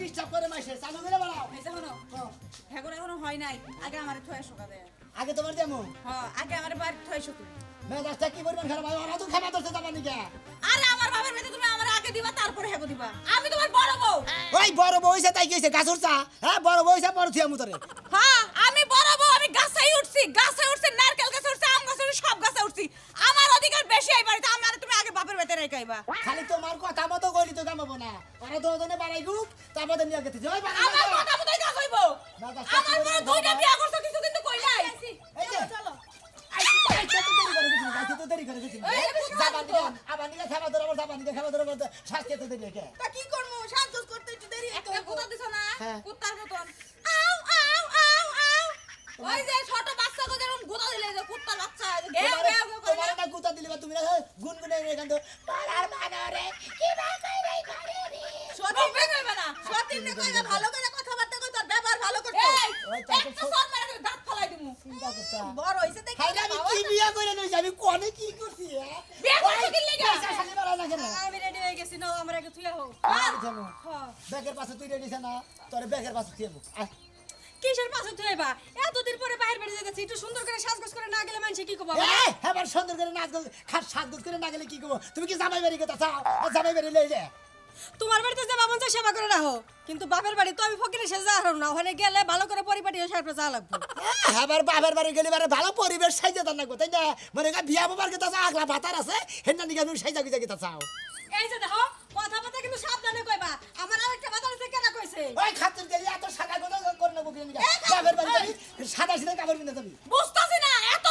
Disturb করে মাসে চালু করে বাড়াও। এই হ্যাঁ। এখন এখনও হয় নাই। আগে আমার থয়ে শোকা দেয় আগে তোমার হ্যাঁ আগে আমার বাড়ি থয়ে শোকা মেজাজটা কি পরিমাণ খারাপ? হয় ওরা তো খাবার যাবার নিকে। আরে আমার বাবার মেয়ে তুমি আমার আগে দিবা তারপরে হেগো দিবা। আমি তোমার বড় বউ। ওই বড় বইছে তাই গেছে গাছর চা। হ্যাঁ বড় বইছে বড় থিয়া মুতরে। হ্যাঁ আমি বড় বউ আমি গাছে উঠছি গাছে উঠছি নারকেল গাছে আম সব গাছে উঠছি। আমার অধিকার বেশি এই বাড়িতে আমার তুমি আগে বাপের বেতে রেখাইবা খালি তোমার কথা মতো কইলি তো কামাবো না। ওরা দুজনে বাড়াই গ্রুপ তারপরে নিয়ে গেছে। ওই বাড়াই আমার কথা মতোই কাজ হইব আমার বড় দুইটা বিয়া করছ কিছু কিন্তু কই নাই। এই যে। চলো তো- তো করে তো করে আবার দিকে খাবার ধরে, আবার জাবান দিকে খাবার ধরে, আবার শ্বাস খেতে কে? তা কি করব? বড় হইছে দেখি হাইরে আমি কি বিয়া করে লইছি? আমি কনে কি করছি, হ্যাঁ? বিয়া করছ কি লিগা? শালি না কেন? আমি রেডি হয়ে গেছি নাও আমার আগে হোক আর জানো, ব্যাগের পাশে তুই রেডিছ না তোর ব্যাগের পাশে তুই। আয়। কিসের পাশে থইবা এতদিন পরে বাইরে বেরিয়ে যাচ্ছি একটু সুন্দর করে সাজগোজ করে না গেলে মানুষে কি কব এই, এবার সুন্দর করে নাচ সাজগোজ করে না গেলে কি করব তুমি কি জামাই বাড়ি কথা চাও জামাই বাড়ি লই যা তোমার বাড়িতে যে বাবন চাই সেবা করে রাখো। কিন্তু বাপের বাড়ি তো আমি ফকিরে সে যা না ওখানে গেলে ভালো করে পরিপাটি হয়ে সারপে যা লাগবে। এবার বাবার বাড়ি গেলে বারে ভালো পরিবেশ সাইজে দান লাগবো তাই না? মানে বিয়া বাবার কথা চাও আগলা ভাতার আছে হেন দিকে আমি সাইজা গুজা গিতা চাও। এই যে দেখো কথা কথা কিন্তু সাবধানে কইবা আমার আরেকটা বাতার আছে কেনা কইছে? ওই খাতির গেলি এত সাদা কথা করে নেব কিনে বাবার বাড়ি সাদা সিধা কাপড় কিনে যাবি। বুঝতাছি না এত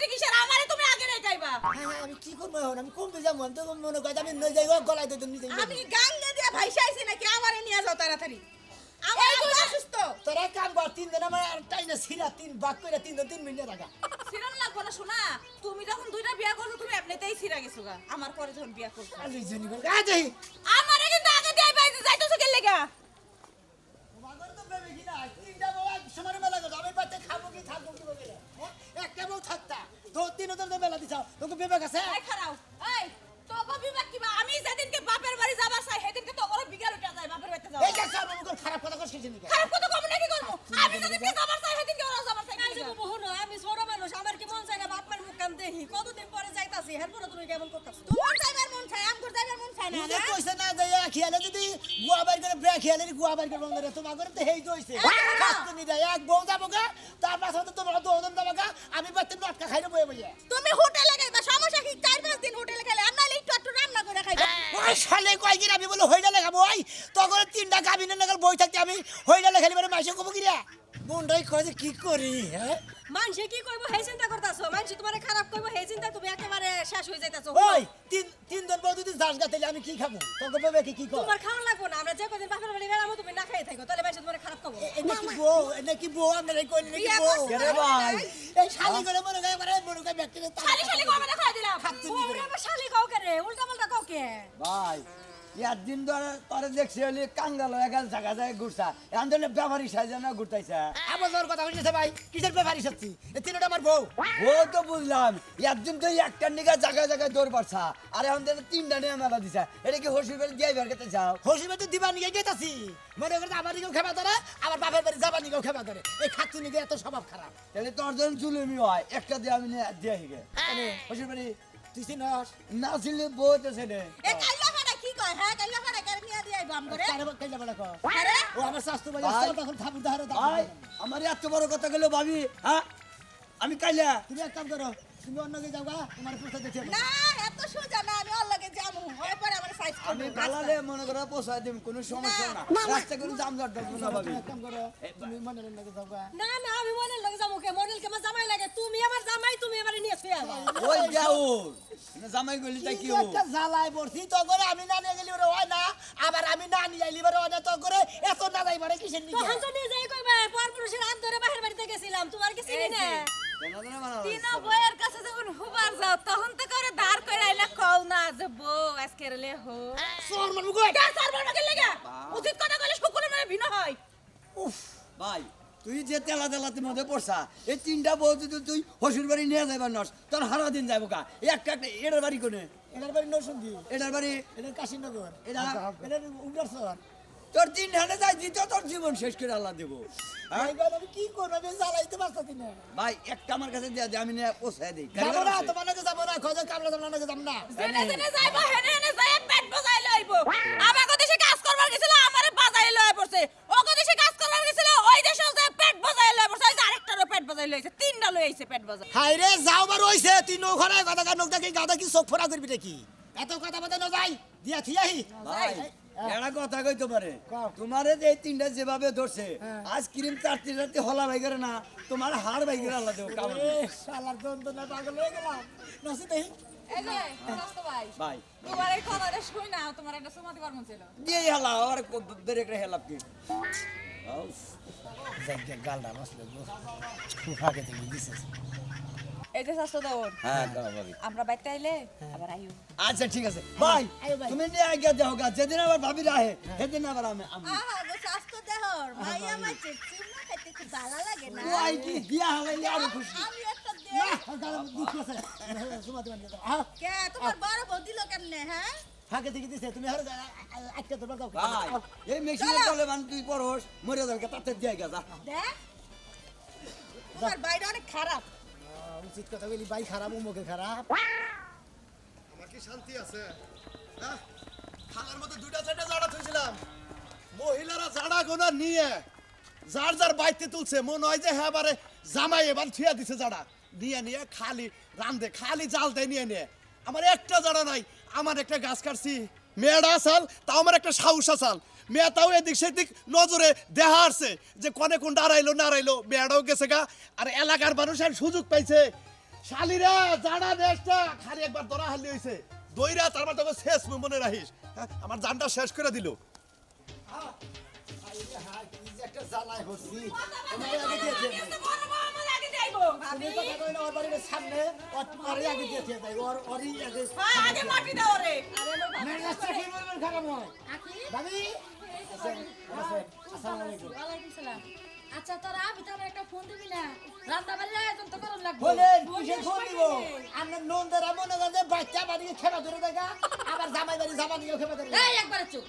ঝগড়াঝাটি কিসের? আমারে তুমি আগে রেখাইবা হ্যাঁ, হ্যাঁ, আমি কি করব এখন? আমি কমবে যাব? আমি তো মনে করি আমি নই যাই গলায় দিতে নিজে আমি গাঙ্গে দিয়ে ভাইসা আইছি নাকি? আমারে নিয়ে যাও তাড়াতাড়ি। আমার দুই অসুস্থ। তোর কাম কর তিন দিন আমার আর টাইনে সিরা তিন বাক করে তিন দিন তিন মিনিট রাখা। সিরান লাগবো না শোনা। তুমি যখন দুইটা বিয়া করছ তুমি এমনিতেই সিরা গেছো গা। আমার পরে যখন বিয়া করছ। আর জনি আজ এই আমারে কিন্তু আগে দিয়ে বাইতে যাইতেছো কে লেগা। তোমাদের তো তিনটা এক সমানে মেলা করছ, আমি বাড়িতে খাব কি থাকব কি বলে? হ্যাঁ? একটা বউ থাকতা, তো তিন তো মেলা দিছাও, তোকে বিবেক আছে? এই খারাও এই তোকে বিবেক কিবা? আমি যেদিনকে বাপের বাড়ি যাবার চাই সেদিনকে তো ওর বিগার উঠা যায় বাপের বাড়িতে যাও এই যে খারাপ কথা কইছিস নাকি? খারাপ কথা কম নাকি করব? আমি যেদিনকে যাবার চাই সেদিনকে ওরা আমি ছোট মানুষ আমার কি মন চাই না বাপ মার মুখ কান দেখি? কতদিন পরে যাইতাছি? এরপরে তুমি কেমন করতাছো? তোমার যাইবার মন চাই আমগর যাইবার মন চাই না না? কইছে না যে এক খেয়ালে যদি গুয়া বাইর করে বে খেয়ালে গুয়া বাইর করে বন্ধ করে, তোমার ঘরে তো হেই তো হইছে। নি যায়, এক বউ যাব গা, তার পাশে হয়তো তোমার দুজন যাব গা, আমি বাড়িতে নটকা খাইলে বয়ে বইয়া। তুমি হোটেলে খাইবা সমস্যা কি? চার পাঁচ দিন হোটেলে খাইলে আর নাহলে একটু একটু রান্না করে খাইবা। ওই শালে কয়েকদিন আমি বলে ওই তখন তিনটা কাবিনের নাগাল বই থাকতে আমি হইডালে খালি মানে মাইসে কবো কিরা? মনটাই কয় যে কি করি হ্যাঁ? মানুষে কি কইবো সেই চিন্তা করতাছো? মানুষ তোমারে খারাপ কইবো সেই চিন্তা তুমি একেবারে শেষ হয়ে যাইতাছো। ওই তিন তিন দিন বউ যদি দাস গাতে আমি কি খাব? তোকে বেবে কি কি কর? তোমার খাওয়া লাগবো না? আমরা যে কদিন বাপের বাড়ি বেড়াবো তুমি না খাই থাকো। তাহলে মানুষ তোমার খারাপ কবো এনে কি বউ এনে কি বউ আমরা এই কই নাকি বিয়া বউ? করছে রে ভাই? এই শালি করে মনে করে মানে মনে করে ব্যক্তি খালি খালি কবে না খাই দিলাম। ওরে শালি কাউ কে রে উল্টা পাল্টা কাউ কে ভাই একদিন ধরে তোরে দেখছি হলি কাঙ্গাল হয়ে গেল জায়গা জায়গায় ঘুরছা। এখন ধরে ব্যাপারী সাজে না ঘুরতাইছে। তোর কথা হইছে ভাই কিসের ব্যাপারই সত্যি? এই তিনটা আমার বউ। ও তো বুঝলাম একদিন তো একটা নিগা জায়গায় জায়গায় দৌড় পারছা আর এখন ধরে তিনটা নিয়ে মেলা দিছা। এটা কি বাড়ি দিয়ে বের করতে চাও? হসিবে তো দিবা নিয়ে গেতাছি। মনে করে আমার দিকেও খেবা ধরে আমার বাপের বাড়ি যাবার দিকেও খেবা ধরে। এই খাচ্ছু নিকে এত স্বভাব খারাপ। তাহলে তোর যখন চুলুমি হয় একটা দিয়ে আমি নিয়ে দিয়ে হিগে হসির তুই চিনস? না ছিলে এ কাইলা ফাড়া কি কয় হ্যাঁ কাইলা ফাড়া কেন নিয়ে দিয়ে আইবো আমগরে তারে কেলে বড় কর আরে? ও আমার শাস্ত্র ভাই। ভাই। তখন ঠাকুর দাহারে ভাই আমার এত বড় কথা গেল ভাবি হ্যাঁ? আমি কাইলা তুমি এক কাম করো তুমি অন্য কে যাও গা তোমার প্রস্তাব দেখে না এত সোজা না আমি লগে যামু হয় পরে আমার সাইজ আমি করব মনে করো পোষায় দিম কোনো সমস্যা না। রাস্তা কোনো জাম জট থাকবে না ভাবি কাম করো তুমি মনে অন্য কে যাও গা। না না আমি মনের লগে যাব কে? মনের কে আমার জামাই লাগে। তুমি আমার জামাই তুমি আমার নিয়ে শুয়ে ওই যাও জামাই গলি তাই কি কি হব? একটা জ্বালায় পড়ছি তো করে আমি না নিয়ে গেলি ওরে হয় না। আবার আমি না নিয়ে আইলি ওরে হয় না তো করে এত না যাই পারে কিসের তখন তো নিয়ে যাই কইবে পর পুরুষের হাত ধরে বাহির বাড়িতে গেছিলাম। তোমার কি চিনি না? তিন বইয়ের কাছে যখন হুবার যাও তখন তো করে ধার করে আইলা কও না যে বউ আজকে রে হো। সোর মারবো কই? কে সারবার নাকি লাগা? উচিত কথা কইলে শুকুরে মানে ভিন্ন হয়। উফ ভাই তুই যে তেলা তেলাতে মধ্যে পড়ছা এই তিনটা বউ যদি তুই হসুর বাড়ি নিয়ে যাইবার নস তোর হারা দিন যাব কা একটা একটা এটার বাড়ি কোনে? এটার বাড়ি নরসিংদী। এটার বাড়ি? এটার কাশীনগর এটা এটার উমরারসর তোর তিন ধানে যাই দিত তোর জীবন শেষ করে আল্লাহ দেবো। হ্যাঁ? আমি কি করব? আমি জ্বালাইতে পারতাছি না। ভাই একটা আমার কাছে দিয়ে দে আমি নিয়ে পোষায় দিই। যাব না তোমার নাকি যাব না খোঁজো কামলা যাব না যাব না। জেনে জেনে যাইব হেনে হেনে যাই পেট বজাই লইব। আমাকে দেশে কাজ করবার গেছিল আমারে বাজাই লয়ে পড়ছে। ওকে দেশে কাজ করবার গেছিল ওই দেশে যে পেট বজাই লয়ে পড়ছে ওই যে আরেকটারও পেট বজাই লইছে তিনটা লই আইছে পেট বজাই হাই রে যাও বার হইছে তুই নৌখানে কথা কার নৌকা কি গাদা কি চোখ ফোড়া করবি নাকি? এত কথা বাদে ন যাই দিয়া থিয়াহি। ভাই এরা কথা কইতে পারে তোমারে যে এই তিনটা যেভাবে ধরছে হ্যাঁ। আজ ক্রিম চারটি রাতে হলা ভাই করে না তোমার হাড় ভাই করে আল্লাহ দেবো শালার যন্ত্রণা পাগল হয়ে গেলাম। নসি জায়গা গালডা বসলে থেকে দিছিস। স্বাস্থ্য দৌড় হ্যাঁ দাও ভাবি আমরা বাইতে আইলে আবার আইও। আচ্ছা ঠিক আছে। ভাই তুমি নিয়ে আগে যাও গা। যেদিন আবার ভাবি রাহে সেদিন আবার আমি আমি আহা গো স্বাস্থ্য দেহর। মাইয়া মাইছে চুমা খাইতে খুব ভালো লাগে না। ও কি দিয়া হালাইলে আরও খুশি। আমি একটা দে গালডা দুঃখ আছে। সুমা তুমি আহ। কে তোমার বড় বউ দিল কেমনে হ্যাঁ? ফাকে থেকে দিছে। তুমি হর আজকে তোমার দাও। ভাই। এই মেশিনের তলে মানে তুই পরস মরে যাবে তাতে দিয়ে গেছা দেখ। তোমার বাইরে অনেক খারাপ। উচিত কথা বলি খারাপ খারাপ। আমার কি শান্তি আছে? হ্যাঁ? মধ্যে দুইটা, চারটা জাড়া মহিলারা জাড়া গোনা নিয়ে যার যার বাইতে তুলছে মনে হয় যে হ্যাঁ বারে জামাই এবার থিয়া দিছে জাড়া। নিয়ে নিয়ে, খালি রান্ধে, খালি জাল দেয় নিয়ে নিয়ে। আমার একটা জাড়া নাই, আমার একটা গাছ কাটছি। মেয়েটা আসাল, তাও আমার একটা সাহস আসাল। মেয়ে তাও এদিক সেদিক নজরে দেখা আসছে যে কনে কোন দাঁড়াইলো নাড়াইলো। মেয়েটাও গেছে গা। আর এলাকার মানুষের সুযোগ পাইছে। শালিরা জানা দেশটা। খালি একবার দরা হালি হয়েছে দইরা তারপর তোকে শেষ মনে রাখিস। হ্যাঁ, আমার জানটা শেষ করে দিল। একটা জ্বালায় হচ্ছি তোমার আগে দিয়েছে আগে না মাটি দাও। রে খারাপ হয় আচ্ছা তোরা ভিতরে আমার একটা ফোন দিবি না রান্না বাড়ির আয়োজন তো করুন লাগবে বলেন কিসের ফোন দিব আপনার নন্দারা মনে করেন যে বাচ্চা বাড়িকে খেলা ধরে দেখা আবার জামাই বাড়ি জামা দিয়েও খেলা ধরে এই একবারে চুপ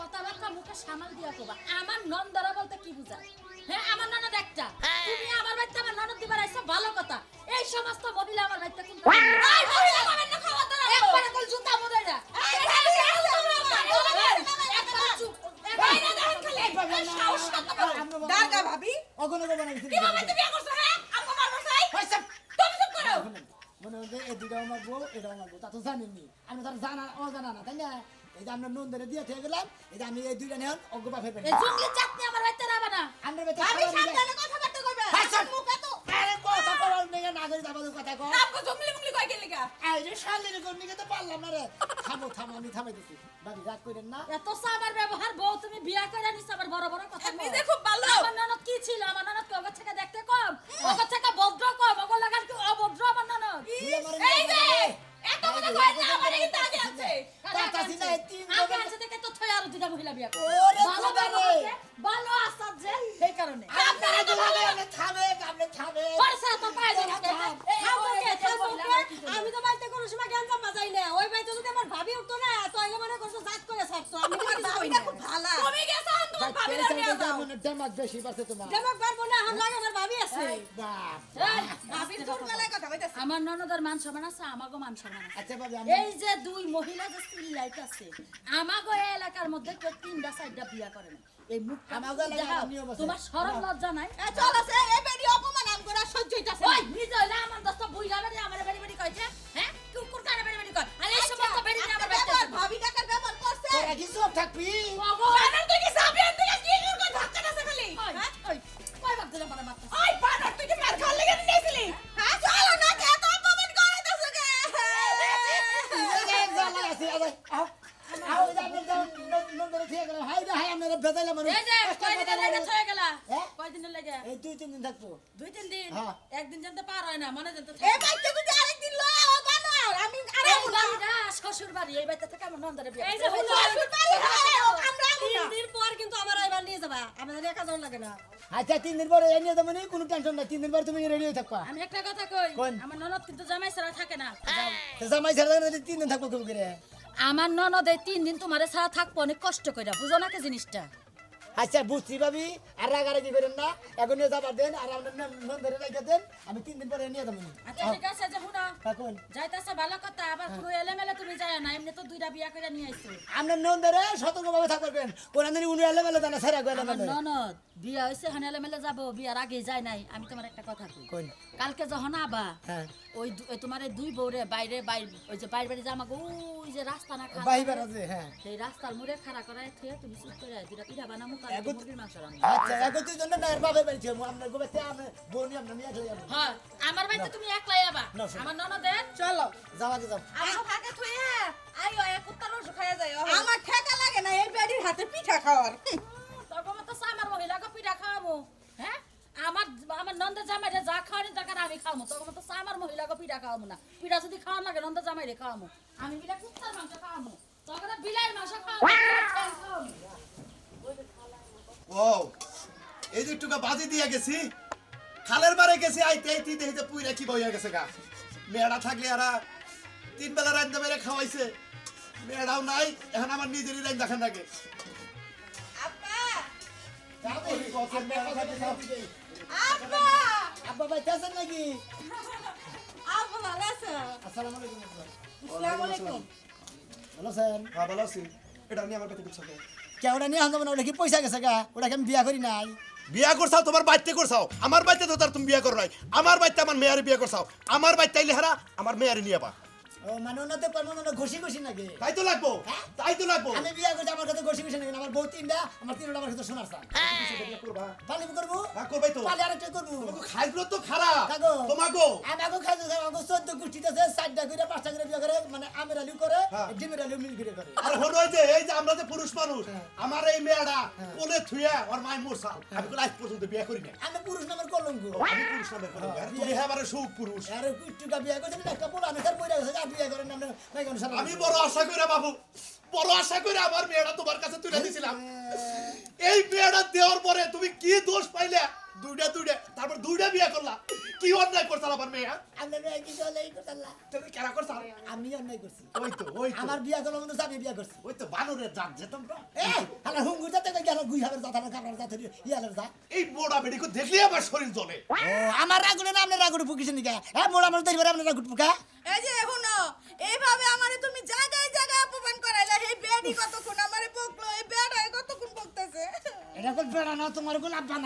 কথাবার্তা মুখে সামাল দিয়া কবা আমার নন্দরা বলতে কি বুঝায় হ্যাঁ আমার ননদ একটা তুমি আমার বাড়িতে আমার ননদ দিবার আইছো ভালো কথা এই সমস্ত মহিলা আমার বাড়িতে কিন্তু এই মহিলা খাবেন না খাওয়া দাওয়া একবারে কল জুতা মোদাই না একবারে চুপ বাইরে দেখেন খালি এই সাহস কত বড় দারগা ভাবি। অগণ অগণ বানাইছি কি ভাবে তুমি বিয়ে করছ হ্যাঁ? আমগো মারবো চাই পয়সা তুমি চুপ করো। মনে হচ্ছে এই দুটো আমার বউ এটা তা তো জানেননি। আমি তার জানা অজানা না তাই না? এই যে আমরা নন্দারে দিয়ে থেকে গেলাম এই যে আমি এই দুইটা নেন বাপে পেন এই জঙ্গলি চাকনি আমার বাড়িতে রাবা না। আমরা বেটা আমি সাবধানে কথাবার্তা কইবে হাসা। মুখে কথা নেই না করে যাব কথা কও আপকো জঙ্গলি মুগলি কই গেলি গা আই রে শালির কোন নিকে তো পারলাম না রে। থামো থামো আমি থামাই দিছি ভাবি রাগ কইরেন না। এত সাবার ব্যবহার বউ তুমি বিয়া করে নিছ আবার বড় বড় কথা। নিজে খুব ভালো। আমার ননদ কি ছিল? আমার আমার ননদের মান সম্মান আছে আমাগো মান সম্মান আছে। আচ্ছা এই যে দুই মহিলা যে চিল্লাইতাছে আমাগো এই এলাকার মধ্যে কেউ তিনটা চারটা বিয়া করে না এই মুখ আমাগো আছে। তোমার শরম লজ্জা নাই? এ চল আছে এই বেডি অপমান আম করে সহ্য হইতাছে ওই নিজে হইলে আমার দোস্ত বুইরা বেড়ে আমার বেড়ি বেড়ি কইছে হ্যাঁ? কুকুর কানে বেড়ি বেড়ি কয়? আর এই সমস্ত বেড়ি নিয়ে আমার ভাবি টাকার ব্যবহার করছে। তোরা কি চোখ থাকবি। ওগো তুই কি সাবি আনতে কি কি করে ধাক্কা খালি। ওই, ওই, কই আমার মারতে ওই আছে আরে আও আও এটা আপনি নন্দরে ঠিক গেল হাই রে হাই আমরা বেদাইলা মানুষ। এই যে কয়দিনের লেগে থয়ে গেলা? হ্যাঁ? এই দুই তিন দিন থাকব। দুই তিন দিন? হ্যাঁ। একদিন জানতে পার হয় না মনে জানতে এই বাইকে আমি আরে শ্বশুর বাড়ি এই থেকে আমার নন্দরে বিয়ে এই যে শ্বশুর বাড়ি আমরা তিন দিন পর কিন্তু আমার এবার নিয়ে যাবা। আমাদের একা জন লাগে না। আচ্ছা তিন দিন পরে এনে দেবো নি কোনো টেনশন নাই। তিন দিন পরে তুমি রেডি হয়ে থাকবা। আমি একটা কথা কই? আমার ননদ কিন্তু জামাই ছাড়া থাকে না। জামাই ছেড়ে তিন দিন থাকব কেউ করে? আমার ননদ এই তিন দিন তোমারে ছাড়া থাকব অনেক কষ্ট করে বুঝো না কি জিনিসটা? আচ্ছা বুঝছি ভাবি। আর রাগারাগি করেন না। এখন নিয়ে যাবার দেন আর আপনার নাম ধরে রেখে দেন আমি তিন দিন পরে নিয়ে যাব। আচ্ছা ঠিক আছে যে শুনো। এখন যাইতাছে ভালো কথা আবার খুব এলেমেলে তুমি যায় না এমনি তো দুইটা বিয়া করে নিয়ে আইছো। আপনার নন ধরে সতর্কভাবে থাকবেন কোন দিন উনি এলে মেলে জানা সেরা গেলে আমার মেলে ননদ বিয়া হয়েছে হানে এলেমেলে যাব বিয়ার আগে যায় নাই। আমি তোমার একটা কথা কই। কালকে যখন আবা হ্যাঁ। ওই তোমার দুই বউরে বাইরে বাইরে ওই যে বাইরে বাইরে জামা ওই যে রাস্তা না খারাপ বাইবার আছে হ্যাঁ। সেই রাস্তার মুড়ে খাড়া করায় থুয়ে তুমি চুপ করে দুটা পিঠা বানামু রান্না। আচ্ছা এখন তুই না এর বাপের বাড়ি ছিল। আপনার গোবে আপনার বোন আপনার নিয়ে চলে যাব। হ্যাঁ আমার বাড়িতে তুমি একলাই শোনো। আমার ননদের? চলো যাওয়াকে যাও। আমার ফাঁকে থুয়ে আইও এক কুত্তার রস খাইয়া যায় আমার ঠেকা লাগে না এই বেডির হাতে পিঠা খাওয়ার। তখন তো আমার মহিলাকে পিঠা খাওয়াবো। হ্যাঁ? আমার আমার নন্দের জামাইরে যা খাওয়ানি দরকার আমি খাওয়াবো তখন তো আমার মহিলাকে পিঠা খাওয়াবো না। পিঠা যদি খাওয়ান লাগে নন্দের জামাইরে খাওয়াবো। আমি বিলা কুত্তার মাংস খাওয়াবো। তখন বিলাই মাংস খাওয়াবো। ও এই যে একটু বাজি দিয়ে গেছি খালের বারে গেছি আইতে আইতে দেখি যে পুইরা কি বইয়া গেছে গা। মেয়েরা থাকলে এরা তিন বেলা রান্না মেরে খাওয়াইছে। মেয়েরাও নাই এখন আমার নিজেরই রান্না খান লাগে আব্বা আব্বা আব্বা আছেন নাকি? ভালো আছো? আসসালামু আলাইকুম আব্বা। আসসালামু আলাইকুম। ভালো স্যার হ্যাঁ ভালো আছি। এটা নিয়ে আমার কাছে কিছু। কে ওটা নিয়ে আনতে না ওটা কি পয়সা গেছে গা? ওটাকে আমি বিয়া করি নাই? বিয়া করছাও, তোমার বাড়িতে করছাও। আমার বাড়িতে তো তার তুমি বিয়া করো নাই। আমার বাড়িতে আমার মেয়ারে বিয়া করছাও। আমার বাড়িতে আইলে হারা, আমার মেয়ারে নিয়ে বা ও মানে ওনাতে পারব না ঘষি ঘষি নাকি? তাই তো লাগবো। তাই তো লাগবো। আমি বিয়া করছি আমার কাছে ঘষি ঘষি নাকি? আমার বউ তিনটা আমার তিনটা আমার কাছে শোনার স্যার পালি করব? হ্যাঁ করবাই তো। পালি আরেকটা করব। খাইগুলো তো খারাপ। কাগো তোমাকে। আমাকে খাইতে আমাকে চোদ্দ গোষ্ঠীতে আছে চারটা করে পাঁচটা করে বিয়ে করে মানে আমের আলু করে হ্যাঁ। ডিমের আলু মিল করে করে। আর হলো এই যে এই যে আমরা যে পুরুষ মানুষ হ্যাঁ। আমার এই মেয়েটা কোলে থুয়া ওর মায়ের মোরসাল আমি কোন পর্যন্ত বিয়ে করি না আমি পুরুষ নামের কলঙ্ক। আমি পুরুষ নামের আর তুমি হ্যাঁ আমার সুখ পুরুষ আর বিয়ে করছেন একটা পোলা আমি গেছে বিয়ে করেন স্যার আমি বড় আশা করে বাবু বড় আশা করে আমার মেয়েটা তোমার কাছে তুলে দিয়েছিলাম এই মেয়েটা দেওয়ার পরে তুমি কি দোষ পাইলে? দুইটা দুইটা তারপর দুইটা বিয়ে করলা। কি অন্যায় করছাল আমার মেয়ে কি চলে এই তুমি কেনা করছাল আমি অন্যায় করছি। ওই তো ওই আমার বিয়ে করলাম কিন্তু আমি বিয়ে করছি। ওই তো বানরের জাত যেতাম তো এ হালা হুঙ্গুর যাতে গেল গুই হাবের জাত হালা কাপড় জাত ইয়ালের জাত? এই মোড়া বেডিকে দেখলে আমার শরীর জ্বলে। ও আমার রাগুনে না আপনার রাগুনে পুকিছেন নিকা? হ্যাঁ মোড় আমার দেখবে আপনার রাগুট পুকা এই যে শুনো এইভাবে আমারে তুমি জায়গায় জায়গায় অপমান করাইলা এই বেডি কতক্ষণ আমারে বকলো এই বেড়ায় কতক্ষণ বকতেছে এটা কোন বেড়া না তোমার আব্বা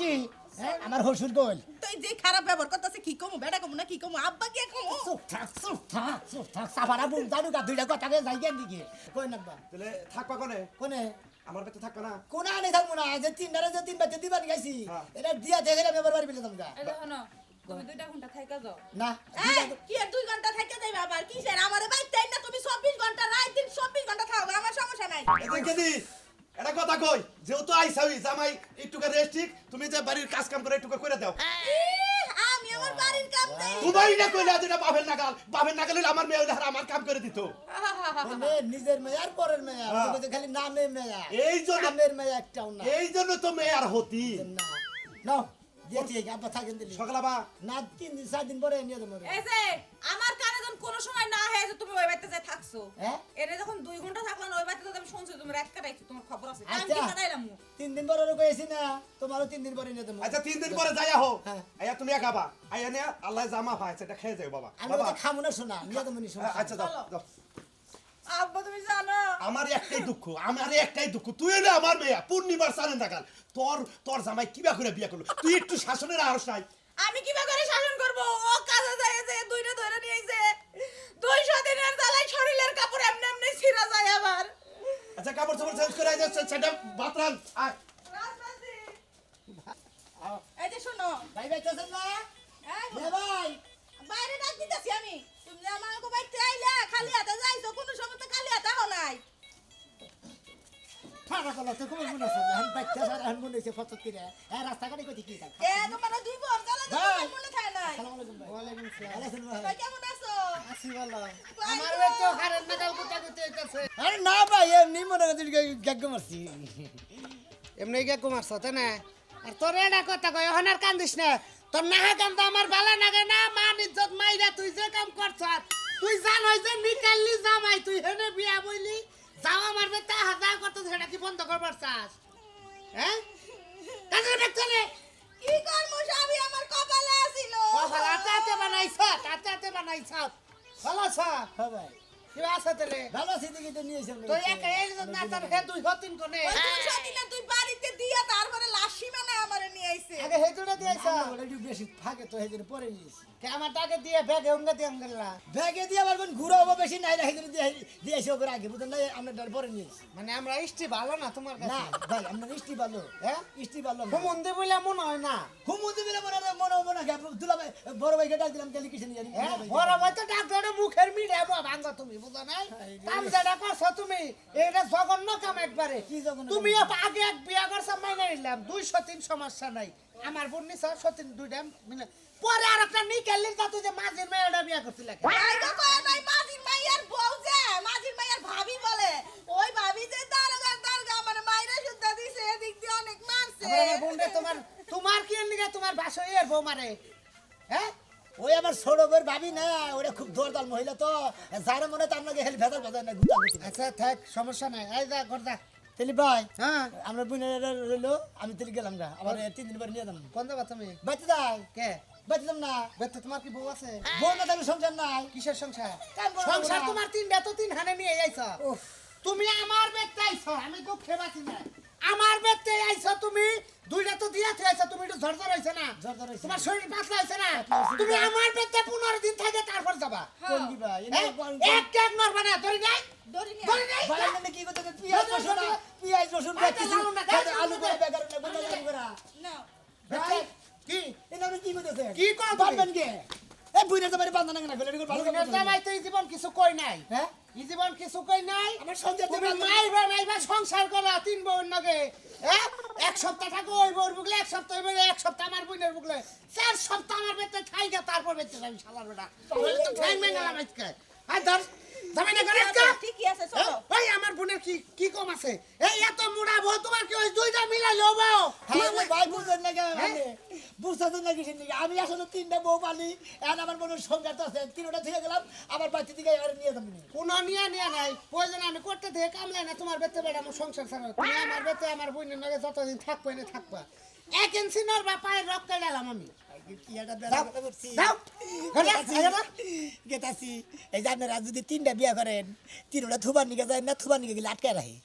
কি? হ্যাঁ আমার হসুর গোল। তো যে খারাপ ব্যবহার করতেছে কি কমু? বেড়া কমু না কি কমু? আব্বা কি কমু? চুপ থাক চুপ থাক চুপ থাক। সাবারা বুম জানু গা দুইটা কথা কে যাই কেন দিকে। কই না বা তাহলে থাকবা কোনে? কোনে? আমার থাকবা না? কোন আনে থাকব না? যে তিন দারে যে তিন দিবার গাইছি হ্যাঁ। এটা দিয়া দেখে আমি এবার বাড়ি পেলে তোমরা তুমি দুইটা ঘণ্টা থাইকা যাও। না কি আর দুই ঘণ্টা থেকে যাইবে আবার? কিসের? আমারে বাইতে না তুমি চব্বিশ ঘণ্টা রাত দিন চব্বিশ ঘণ্টা থাকবে আমার সমস্যা নাই। এটা কথা কই যেহেতু আইসাউই জামাই একটুকে রেস্টিক তুমি যে বাড়ির কাজ কাম করে একটুকে করে দাও। আমি আমার বাড়ির কাম দেই তোমার না কইলে যেটা বাপের নাগাল। বাপের নাগাল হইলে আমার মেয়ে আর আমার কাম করে দিত। মানে নিজের মেয়ে আর পরের মেয়ে আর ওকে তো খালি নামে মেয়ে এই জন্য নামের মেয়ে একটাও না। এই জন্য তো মেয়ে আর হতি। না। সকালা না তিন দিন চার দিন পরে নিয়ে দেবো এই যে আমার কানে যখন কোনো সময় না হয় যে তুমি ওই বাড়িতে যে থাকছো হ্যাঁ? এটা যখন দুই ঘণ্টা থাকল ওই বাড়িতে তো আমি শুনছি তুমি রাত কাটাইছো তোমার খবর আছে। আমি আচ্ছা। কি কাটাইলাম তিন দিন পরে ওরা কয়েছি না তোমারও তিন দিন পরে নিয়ে দেবো আচ্ছা তিন দিন পরে যাই হ্যাঁ। আইয়া তুমি নিয়ে আল্লাহ জামা পায় সেটা খেয়ে যাও বাবা। আমি না শোনা নিয়ে দেবো আচ্ছা যাও যাও। আব্বা তুমি জানো? আমার একটাই দুঃখ আমার একটাই দুঃখ। তুই হলে আমার মেয়ে পূর্ণিমার সারেন নাগাল। তোর তোর জামাই কিবা করে বিয়া করল? তুই একটু শাসনের আরস নাই। আমি কিবা করে শাসন করব? ও কাজে যায় যে দুইটা ধরে নিয়ে আইছে। দুইশো দিনের জ্বালায় শরীরের কাপড় এমনি এমনি ছিঁড়া যায় আবার। আচ্ছা কাপড় চাপড় চেঞ্জ করে যাচ্ছে সেটা বাতরান আয়। এই যে শোনো। ভাই বাইতেছেন না? এ ভাই বাইরে ডাক দিতেছি আমি। তুমি যে তো মনে আছে? স্যার মনে কিনে। হ্যাঁ রাস্তাঘাটে কই কি থাকে এ তোমার দুই বোন গেলে তো মনে থাকে নাই। আসসালামু আলাইকুম ভাই। ওয়ালাইকুম আসসালাম। ভাই? ভাই কেমন আছো? আছি ভালো। আমার তো আরে না ভাই এমনি মনে গ্যাগ মারছি। এমনি না? আর তোর এটা কথা কয় এখন আর কান্দিস না। তোর নাহা তো আমার ভালো লাগে না মান ইজ্জত মাইরা তুই যে কাম করছ তুই জানোই যে নিকাললি জামাই তুই হেনে বিয়া বইলি যাও আমার হাজার কত সেটা কি বন্ধ করবার চাস? হ্যাঁ? কাজের চলে? কি করব স্বামী আমার কপালে আসিল। কপাল আতে বানাইছ আতে বানাইছ। ভালো আছ? ভাই কি আছে তেলে ভালো আছি দেখি তো নিয়েছ তুই এক এই না তার হে দুই হতিন কোনে? দুশো দিনে তুই বাড়িতে দিয়া তারপরে লাশি মানে আমারে নিয়ে আইছে। আগে হে দুটো দিয়েছ একটু বেশি থাকে তো সেদিন পরে নিয়েছি কে আমার টাকা দিয়ে ব্যাগে উঙ্গা দিয়ে গেলা ব্যাগে দিয়ে আবার কোন ঘুরো হব বেশি? নাই রাখি দিয়ে দিয়ে দিয়েছি ওকে আগে বুঝলেন না? আমরা ডাল পরে নিয়েছি মানে আমরা ইষ্টি ভালো না তোমার না ভাই আমরা ইষ্টি ভালো। হ্যাঁ? ইষ্টি ভালো হুমন্দি বইলা মনে হয় না। হুমুদি মিলে মনে মনে হব না দুলা ভাই বড় ভাইকে ডাক দিলাম কালি কিছু নিয়ে হ্যাঁ? বড় ভাই তো ডাক্তারে মুখের ভাঙ্গা তুমি বুঝো নাই? কাম যেটা করছ তুমি এটা জঘন্য কাম একবারে। কি জঘন্য তুমি আগে এক বিয়া করছ মাইনে নিলাম। দুইশো তিন সমস্যা নাই। আমার বোন নিছ সতীন দুইটা মিলে পরে আর একটা তা যে মাঝের মেয়েটা বিয়া করছিল মাঝির মাইয়ার বউ যে মাঝির মাইয়ার ভাবি বলে। ওই ভাবি যে দারোগা দারোগা মানে মাইরা দিছে এদিক দিয়ে অনেক মারছে। আমার তোমার তোমার কি নিগে তোমার বাসো এর বউ মারে? হ্যাঁ? ওই আমার বউর ভাবি না ওরা খুব দরদাল মহিলা তো। যারা মনে তার নাকি হেল ভেদাল ভেদাল না আচ্ছা থাক সমস্যা নাই। এই যা কর যা। তাহলে ভাই হ্যাঁ। আমরা বোনের রইল আমি তাহলে গেলাম গা। আবার তিন দিন পরে নিয়ে কোন যাবা তুমি? বাচ্চা যাই। কে? যাম না। বেতে তোমার কি বউ আছে? বউ না তাহলে সংসার নাই। কিসের সংসার? সংসার তোমার তিনটা তো তিন হানে নিয়ে উফ। তুমি আমার বেতে আইছ আমি তো খেবাছি না আমার বেতে আইছ তুমি দুইটা তো দিয়া থে আইছ তুমি একটু ঝরঝর হইছে না। ঝরঝর হইছে। তোমার শরীর পাতলা হইছে না। তুমি আমার বেতে পনেরো দিন থাকে তারপর যাবা কোন কি ভাই হ্যাঁ? এক কেক নরবা না ধরি নাই ধরি নিয়ে ধরি নাই ভাই মানে কি করতে পিয়াজ রসুন না, পিয়াজ রসুন বা আচ্ছা, কিছু লাউন না, গাছ আলু করে লাউন না। বেকার না বোতল আলু করে নাও ভাই কি এটা আপনি কি করতেছে কি কর তুমি? পারবেন কে এই বুইনের তো মানে বান্ধা না না গলে ভালো বুইনের জামাই তো এই জীবন কিছু কই নাই হ্যাঁ এই জীবন কিছু কই নাই আমার সংসার তুমি তুমি মাইবা মাইবা সংসার করা হ্যাঁ এক সপ্তাহ থাকো ওই বউর বুকলে এক সপ্তাহ ওই এক সপ্তাহ আমার বোনের বুকলে। চার সপ্তাহ আমার বেতে খাই গা তারপর বেতে আমি শালার বেটা। তাহলে তো ঠাই মেঙ্গালাম আজকে। আই ধর না করে ঠিকই আছে চলো। ওই আমার বোনের কি কি কম আছে? এই এত মুড়া বউ তোমার কি ওই দুইটা বউ? আমার ভাই বুঝছেন না কেন বুঝতেছেন নাকি আমি আসলে তিনটা বউ পালি এখন আমার মনে সংসার তো আছে তিনটা থেকে গেলাম আমার বাচ্চা এবারে নিয়ে যাব কোনো নিয়ে নিয়ে নাই প্রয়োজন আমি করতে দিয়ে কামলাই না তোমার বেতে বেড়া আমার সংসার ছাড়া। তুমি আমার বেতে আমার বোনের নগে যতদিন থাকব এনে থাকবা। এক ইঞ্চি নড়বা পায়ের রক্ত আমি। গেতাছি এই যে আপনারা যদি তিনটা বিয়া করেন তিনটা থুবার নিকে যায় না থুবার নিকে গেলে আটকে রাখে।